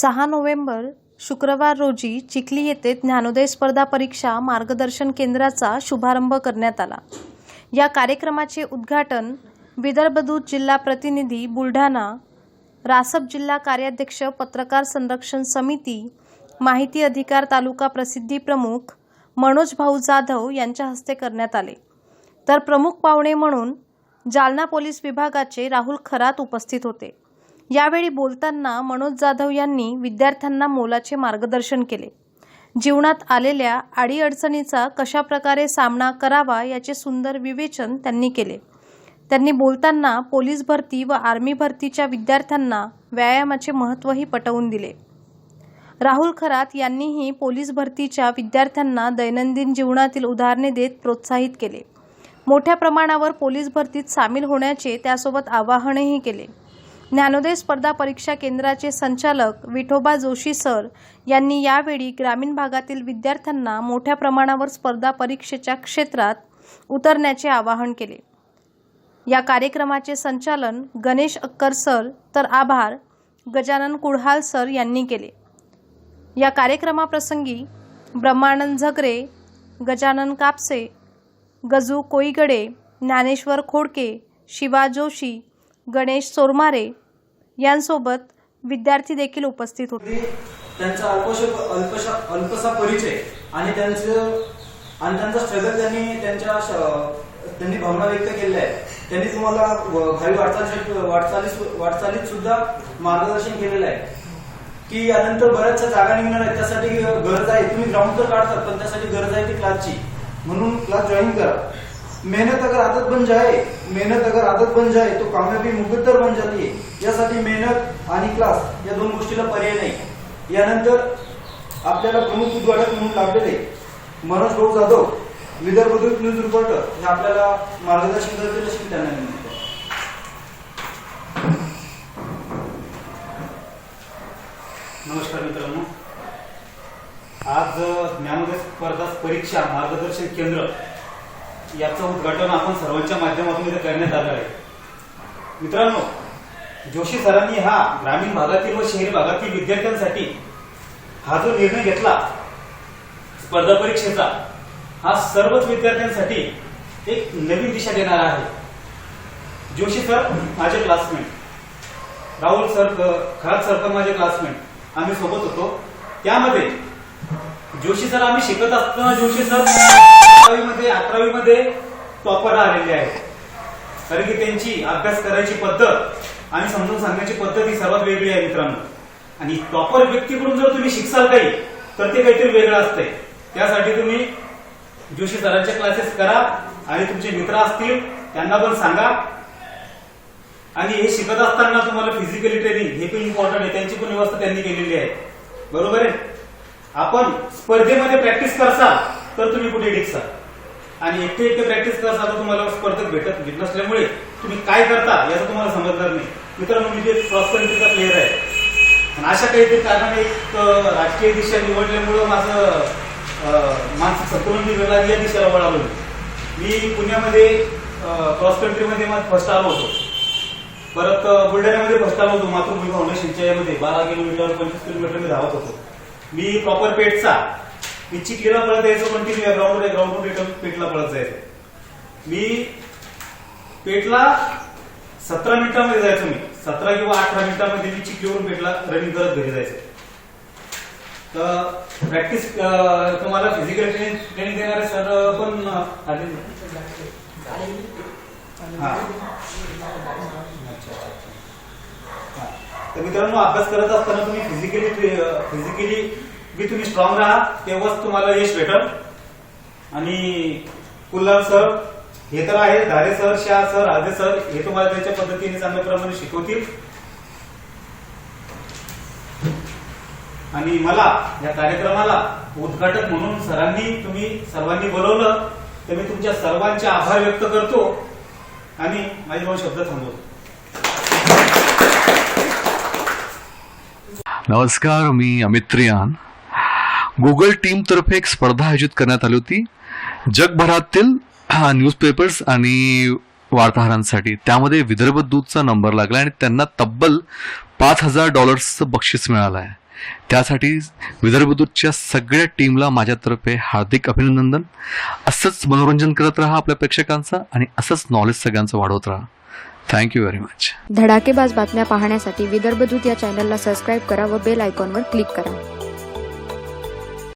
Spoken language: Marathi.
सहा नोव्हेंबर शुक्रवार रोजी चिखली येथे ज्ञानोदय स्पर्धा परीक्षा मार्गदर्शन केंद्राचा शुभारंभ करण्यात आला. या कार्यक्रमाचे उद्घाटन विदर्भदूत जिल्हा प्रतिनिधी बुलढाणा रासप जिल्हा कार्याध्यक्ष पत्रकार संरक्षण समिती माहिती अधिकार तालुका प्रसिद्धी प्रमुख मनोज भाऊ जाधव यांच्या हस्ते करण्यात आले. तर प्रमुख पाहुणे म्हणून जालना पोलीस विभागाचे राहुल खरात उपस्थित होते. यावेळी बोलताना मनोज जाधव यांनी विद्यार्थ्यांना मोलाचे मार्गदर्शन केले. जीवनात आलेल्या अडीअडचणीचा कशाप्रकारे सामना करावा याचे सुंदर विवेचन त्यांनी केले. त्यांनी बोलताना पोलीस भरती व आर्मी भरतीच्या विद्यार्थ्यांना व्यायामाचे महत्त्वही पटवून दिले. राहुल खरात यांनीही पोलीस भरतीच्या विद्यार्थ्यांना दैनंदिन जीवनातील उदाहरणे देत प्रोत्साहित केले. मोठ्या प्रमाणावर पोलीस भरतीत सामील होण्याचे त्यासोबत आवाहनही केले. ज्ञानोदय स्पर्धा परीक्षा केंद्राचे संचालक विठोबा जोशी सर यांनी यावेळी ग्रामीण भागातील विद्यार्थ्यांना मोठ्या प्रमाणावर स्पर्धा परीक्षेच्या क्षेत्रात उतरण्याचे आवाहन केले. या कार्यक्रमाचे संचालन गणेश अक्कर सर तर आभार गजानन कुडहाल सर यांनी केले. या कार्यक्रमाप्रसंगी ब्रह्मानंद झगरे गजानन कापसे गजू कोईगडे ज्ञानेश्वर खोडके शिवा जोशी गणेश सोरमारे यांसोबत विद्यार्थी देखील उपस्थित होते. त्यांचा अल्पशा अल्पसा परिचय आणि त्यांचं आणि त्यांचा स्ट्रगल त्यांनी त्यांच्या त्यांनी भावना व्यक्त केल्या आहेत. त्यांनी तुम्हाला व- भावी वाटचाली वाटचालीत सुद्धा मार्गदर्शन केलेलं आहे. की यानंतर बऱ्याचशा जागा निघणार आहेत. त्यासाठी गरज आहे. तुम्ही ग्राउंड तर काढतात पण त्यासाठी गरज आहे ती क्लासची म्हणून क्लास जॉईन करा. मेहनत अगर आदत बन जाए मेहनत अगर आदत बन जाए तो कामयाबी मुकद्दर बन जाती है। यासाठी मेहनत आणि क्लास या दोन गोष्टीला पर्याय नाही. यानंतर आपल्याला प्रमुख उद्घाटक म्हणून लाभलेले मनोज भाऊ जाधव विदर्भ न्यूज रिपोर्टर हे आपल्याला मार्गदर्शन करतील अशी त्यांना विनंती नमस्कार मित्रांनो. आज ज्ञानोदय स्पर्धा परीक्षा मार्गदर्शन केंद्र याचं उद्घाटन आपण सर्वांच्या माध्यमातून इथे करण्यात आलं आहे. मित्रांनो जोशी सरांनी हा ग्रामीण भागातील व शहरी भागातील विद्यार्थ्यांसाठी हा जो निर्णय घेतला स्पर्धा परीक्षेचा हा सर्वच विद्यार्थ्यांसाठी एक नवीन दिशा देणारा आहे. जोशी सर माझे classmate Rahul sir Kharat sir तर माझे क्लासमेट आम्ही सोबत होतो. त्यामध्ये जोशी सर आम्ही शिकत असताना जोशी सर अकरावी मध्ये अकरावी मध्ये टॉपर आलेले आहेत. कारण की त्यांची अभ्यास करायची पद्धत आणि समजून सांगण्याची पद्धत ही सर्वात वेगळी आहे मित्रांनो. आणि टॉपर व्यक्तीकडून जर तुम्ही शिकसाल काही तर ते काहीतरी वेगळं असतंय. त्यासाठी तुम्ही जोशी सरांचे क्लासेस करा आणि तुमचे मित्र असतील त्यांना पण सांगा. आणि हे शिकत असताना तुम्हाला फिजिकली ट्रेनिंग हे पण इम्पॉर्टंट आहे. त्यांची पण व्यवस्था त्यांनी केलेली आहे. बरोबर आहे? आपण स्पर्धेमध्ये प्रॅक्टिस करसाल तर तुम्ही कुठे टिकसाल? आणि एकटे एकटे प्रॅक्टिस करसाल तर तुम्हाला स्पर्धेत भेटत भेट नसल्यामुळे तुम्ही काय करता याचं तुम्हाला समजणार नाही. मित्रांनो मी जे क्रॉस कंट्रीचा प्लेअर आहे आणि अशा काहीतरी कारणाने एक राजकीय दिशा निवडल्यामुळं माझं मानसिक संतुलन बिघडला या दिशेला वळालो मी. पुण्यामध्ये क्रॉस कंट्रीमध्ये फर्स्ट आलो होतो. परत बुलढाण्यामध्ये फर्स्ट आलो होतो मातृभूमी फाउंडेशनच्या यामध्ये बारा किलोमीटर पंचवीस किलोमीटर मी धावत होतो. मी प्रॉपर पेटचा मी चिखलीला पळत यायचो कंटिन्यू ग्राउंड ग्राउंड रिटर्न पेटला पळत जायचो. मी पेटला सतरा मिनिटांमध्ये जायचो मी. सतरा किंवा अठरा मिनिटांमध्ये मी चिखलीवरून पेटला रनिंग करत घरी जायचो. तर प्रॅक्टिस तुम्हाला फिजिकल ट्रेनिंग ट्रेनिंग देणारे सर पण हा. तर मित्रांनो अभ्यास करत असताना तुम्ही फिजिकली फिजिकली बी तुम्ही स्ट्रॉंग राहा तेव्हाच तुम्हाला यश भेटल. आणि कुल्लाल सर हे तर आहे Dhare sir Shah sir Aaje sir हे तुम्हाला त्यांच्या पद्धतीने चांगल्या प्रमाणे शिकवतील. आणि मला या कार्यक्रमाला उद्घाटक म्हणून सरांनी तुम्ही सर्वांनी बोलवलं तर मी तुमच्या सर्वांचे आभार व्यक्त करतो. आणि माझे दोन शब्द थांबवतो. नमस्कार मी अमित्रियान गुगल टीमतर्फे एक स्पर्धा आयोजित करण्यात आली होती. जगभरातील न्यूजपेपर्स आणि वार्ताहरांसाठी. त्यामध्ये विदर्भ दूतचा नंबर लागला आणि त्यांना तब्बल पाच हजार डॉलर्सचं बक्षीस मिळालं आहे त्यासाठी विदर्भदूतच्या सगळ्या टीमला माझ्यातर्फे हार्दिक अभिनंदन. असंच मनोरंजन करत राहा आपल्या प्रेक्षकांचं आणि असंच नॉलेज सगळ्यांचं वाढवत राहा. थँक्यू व्हेरी मच धडाकेबाज बातम्या पाहण्यासाठी विदर्भ दूत या चॅनलला सबस्क्राईब करा व बेल आयकॉनवर क्लिक करा.